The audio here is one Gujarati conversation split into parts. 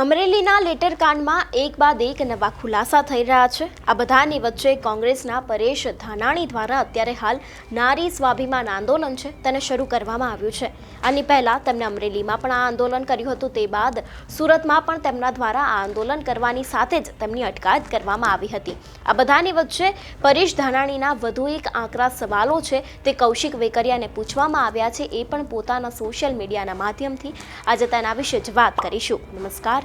અમરેલીના લેટર કાંડમાં એક બાદ એક નવા ખુલાસા થઈ રહ્યા છે. આ બધાની વચ્ચે કોંગ્રેસના પરેશ ધાનાણી દ્વારા અત્યારે હાલ નારી સ્વાભિમાન આંદોલન છે તેને શરૂ કરવામાં આવ્યું છે. આની પહેલાં તેમણે અમરેલીમાં પણ આ આંદોલન કર્યું હતું. તે બાદ સુરતમાં પણ તેમના દ્વારા આ આંદોલન કરવાની સાથે જ તેમની અટકાયત કરવામાં આવી હતી. આ બધાની વચ્ચે પરેશ ધાનાણીના વધુ એક આંકરા સવાલો છે તે કૌશિક વેકરિયાને પૂછવામાં આવ્યા છે. એ પણ પોતાના સોશિયલ મીડિયાના માધ્યમથી. આજે તેના વિશે જ વાત કરીશું. નમસ્કાર.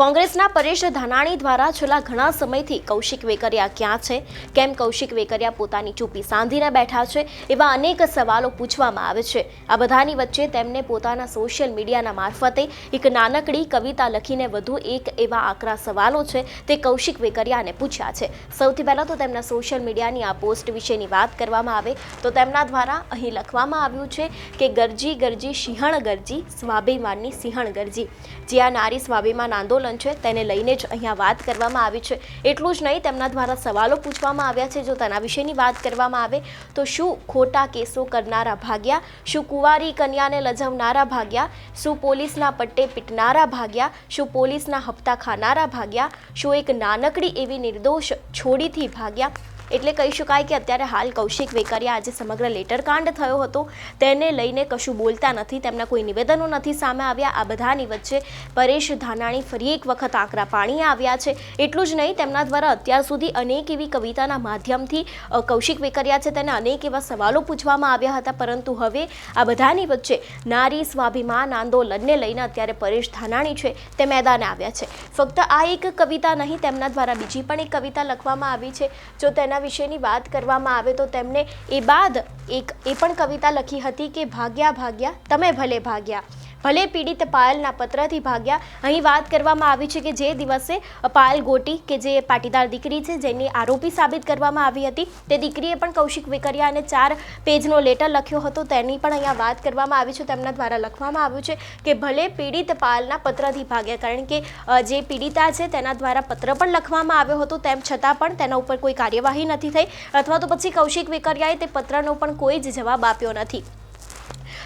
કોંગ્રેસના પરેશ ધાનાણી દ્વારા છેલ્લા ઘણા સમયથી કૌશિક વેકરિયા ક્યાં છે? કેમ કૌશિક વેકરિયા પોતાની ચૂપી સાંધીને બેઠા છે? એવા અનેક સવાલો પૂછવામાં આવે છે. આ બધાની વચ્ચે તેમને પોતાના સોશિયલ મીડિયાના મારફતે એક નાનકડી કવિતા લખીને વધુ એક એવા આકરા સવાલો છે તે કૌશિક વેકરિયાને પૂછ્યા છે. સૌથી પહેલાં તો તેમના સોશિયલ મીડિયાની આ પોસ્ટ વિશેની વાત કરવામાં આવે તો તેમના દ્વારા અહીં લખવામાં આવ્યું છે કે ગરજી ગરજી સિંહણ ગરજી સ્વાભિમાનની સિંહણ ગરજી. જે આ નારી સ્વાભિમાન આંદોલન છે, તેને લઈને જ અહીંયા વાત કરવામાં આવી છે. એટલું જ નહીં, તેમના દ્વારા સવાલો પૂછવામાં આવ્યા છે. જો તેના વિશેની વાત કરવામાં આવે, તો શું ખોટા કેસો કરનારા ભાગ્યા, શું કુંવારી કન્યાને લજવનારા ભાગ્યા, શું પોલીસના પટ્ટે પીટનારા ભાગ્યા, શું પોલીસના હપ્તા ખાનારા ભાગ્યા, શું એક નાનકડી એવી નિર્દોષ છોડીથી ભાગ્યા? એટલે કહી શકાય કે અત્યારે હાલ કૌશિક વેકરિયા આજે સમગ્ર લેટરકાંડ થયો હતો. તેને લઈને કશું બોલતા નથી, તેમના કોઈ નિવેદનો નથી સામે આવ્યા. આ બધાની વચ્ચે પરેશ ધાનાણી ફરી એક વખત આંકરા પાણીએ આવ્યા છે. એટલું જ નહીં, તેમના દ્વારા અત્યાર સુધી અનેક એવી કવિતાના માધ્યમથી કૌશિક વેકરિયા છે તેને અનેક એવા સવાલો પૂછવામાં આવ્યા હતા. પરંતુ હવે આ બધાની વચ્ચે નારી સ્વાભિમાન આંદોલનને લઈને અત્યારે પરેશ ધાનાણી છે તે મેદાને આવ્યા છે. ફક્ત આ એક કવિતા નહીં, તેમના દ્વારા બીજી પણ એક કવિતા લખવામાં આવી છે. જો તેના વિશેની વાત કરવામાં આવે તો તેમણે એ બાદ એક એ પણ કવિતા લખી હતી કે ભાગ્યા ભાગ્યા, તમે ભલે ભાગ્યા. ભલે પીડિત પાયલના પત્રથી ભાગ્યા, અહીં વાત કરવામાં આવી છે કે જે દિવસે પાયલ ગોટી કે જે પાટીદાર દીકરી છે, જેની આરોપી સાબિત કરવામાં આવી હતી, તે દીકરીએ પણ કૌશિક વેકરિયા અને ચાર પેજનો લેટર લખ્યો હતો. તેની પણ અહીંયા વાત કરવામાં આવી છે, તેમના દ્વારા લખવામાં આવ્યું છે કે ભલે પીડિત પાયલના પત્રથી ભાગ્યા, કારણ કે જે પીડિતા છે તેના દ્વારા પત્ર પણ લખવામાં આવ્યો હતો, તેમ છતાં પણ તેના ઉપર કોઈ કાર્યવાહી નથી થઈ. અથવા તો પછી કૌશિક વેકરિયાએ તે પત્રનો પણ કોઈ જ જવાબ આપ્યો નથી.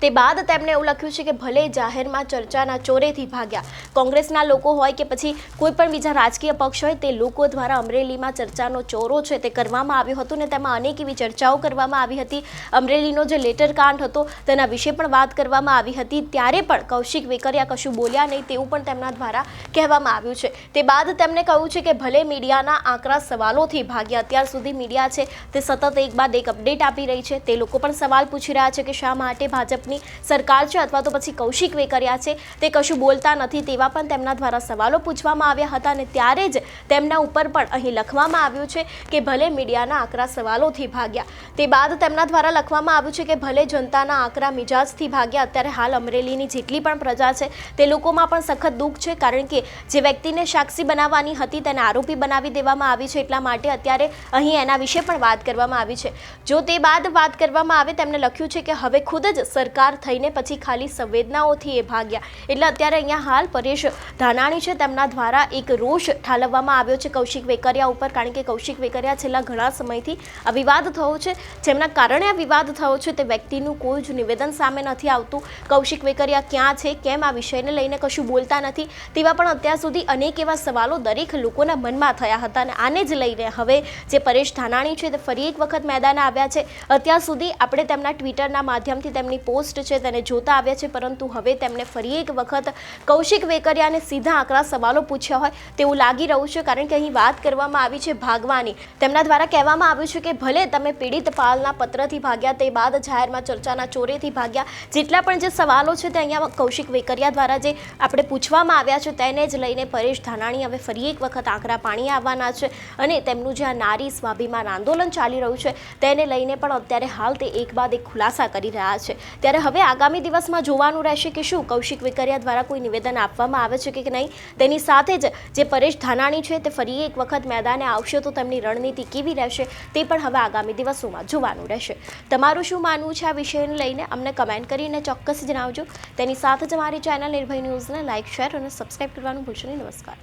તે બાદ તેમણે એવું લખ્યું છે કે ભલે જાહેરમાં ચર્ચાના ચોરેથી ભાગ્યા, કોંગ્રેસના લોકો હોય કે પછી કોઈ પણ બીજા રાજકીય પક્ષ હોય, તે લોકો દ્વારા અમરેલીમાં ચર્ચાનો ચોરો છે તે કરવામાં આવ્યો હતો ને તેમાં અનેક એવી ચર્ચાઓ કરવામાં આવી હતી. અમરેલીનો જે લેટર કાંડ હતો તેના વિશે પણ વાત કરવામાં આવી હતી. ત્યારે પણ કૌશિક વેકરિયા કશું બોલ્યા નહીં તેવું પણ તેમના દ્વારા કહેવામાં આવ્યું છે. તે બાદ તેમણે કહ્યું છે કે ભલે મીડિયાના આંકડા સવાલોથી ભાગ્યા, અત્યાર સુધી મીડિયા છે તે સતત એક બાદ એક અપડેટ આપી રહી છે. તે લોકો પણ સવાલ પૂછી રહ્યા છે કે શા માટે ભાજપની સરકાર છે અથવા તો પછી કૌશિક વેકરિયા છે, તે કશું બોલતા નથી તેવા પણ તેમના દ્વારા સવાલો પૂછવામાં આવ્યા હતા અને ત્યારે જ તેમના ઉપર પણ અહીં લખવામાં આવ્યું છે કે ભલે મીડિયાના આકરા સવાલોથી ભાગ્યા. તે બાદ તેમના દ્વારા લખવામાં આવ્યું છે કે ભલે જનતાના આકરા મિજાજથી ભાગ્યા, અત્યારે હાલ અમરેલીની જેટલી પણ પ્રજા છે, તે લોકોમાં પણ સખત દુઃખ છે, કારણ કે જે વ્યક્તિને સાક્ષી બનાવવાની હતી તેને આરોપી બનાવી દેવામાં આવી છે, એટલા માટે અત્યારે અહીં એના વિશે પણ વાત કરવામાં આવી છે. જો તે બાદ વાત કરવામાં આવે તેમણે લખ્યું છે કે હવે ખુદ જ સરકાર થઈને પછી ખાલી સંવેદનાઓથી એ ભાગ્યા. એટલે અત્યારે અહીંયા હાલ પરેશ ધાનાણી છે. તેમના દ્વારા એક રોષ ઠાલવવામાં આવ્યો છે કૌશિક વેકરિયા ઉપર, કારણ કે કૌશિક વેકરિયા છેલ્લા ઘણા સમયથી આ વિવાદ થયો છે. જેમના કારણે આ વિવાદ થયો છે તે વ્યક્તિનું કોઈ જ નિવેદન સામે નથી આવતું. કૌશિક વેકરિયા ક્યાં છે? કેમ આ વિષયને લઈને કશું બોલતા નથી? તેવા પણ અત્યાર સુધી અનેક એવા સવાલો દરેક લોકોના મનમાં થયા હતા અને આને જ લઈને હવે જે પરેશ ધાનાણી છે તે ફરી એક વખત મેદાને આવ્યા છે. અત્યાર સુધી આપણે તેમના ટ્વિટરના માધ્યમથી તેમની પોસ્ટ છે તેને જોતા આવ્યા છે, પરંતુ હવે તેમને ફરી એક વખત કૌશિક વેકરિયાને સીધા આકરા સવાલો પૂછ્યા હોય તેવું લાગી રહ્યું છે, કારણ કે અહીં વાત કરવામાં આવી છે ભાગવાની. તેમના દ્વારા કહેવામાં આવ્યું છે કે ભલે તમે પીડિત પાલના પત્રથી ભાગ્યા, તે બાદ જાહેરમાં ચર્ચાના ચોરેથી ભાગ્યા, જેટલા પણ જે સવાલો છે તે અહીંયા કૌશિક વેકરિયા દ્વારા જે આપણે પૂછવામાં આવ્યા છે તેને જ લઈને પરેશ ધાનાણી હવે ફરી એક વખત આકરા પાણી આવવાના છે અને તેમનું જે આ નારી સ્વાભિમાન આંદોલન ચાલી રહ્યું છે, તેને લઈને પણ અત્યારે હાલ તે એક બાદ એક ખુલાસા કરી રહ્યા છે. ત્યારે હવે આગામી દિવસમાં જોવાનું રહેશે કે શું કૌશિક વેકરિયા દ્વારા કોઈ નિવેદન આપવામાં આવે છે કે નહીં. તેની સાથે જ જે પરેશ ધાનાણી છે તે ફરી એક વખત મેદાને આવશે તો તેમની રણનીતિ કેવી રહેશે તે પણ હવે આગામી દિવસોમાં જોવાનું રહેશે. તમારું શું માનવું છે આ વિષયને લઈને? અમને કમેન્ટ કરીને ચોક્કસ જણાવજો. તેની સાથે જ અમારી ચેનલ નિર્ભય ન્યૂઝને લાઇક, શેર અને સબસ્ક્રાઇબ કરવાનું ભૂલશો નહીં. નમસ્કાર.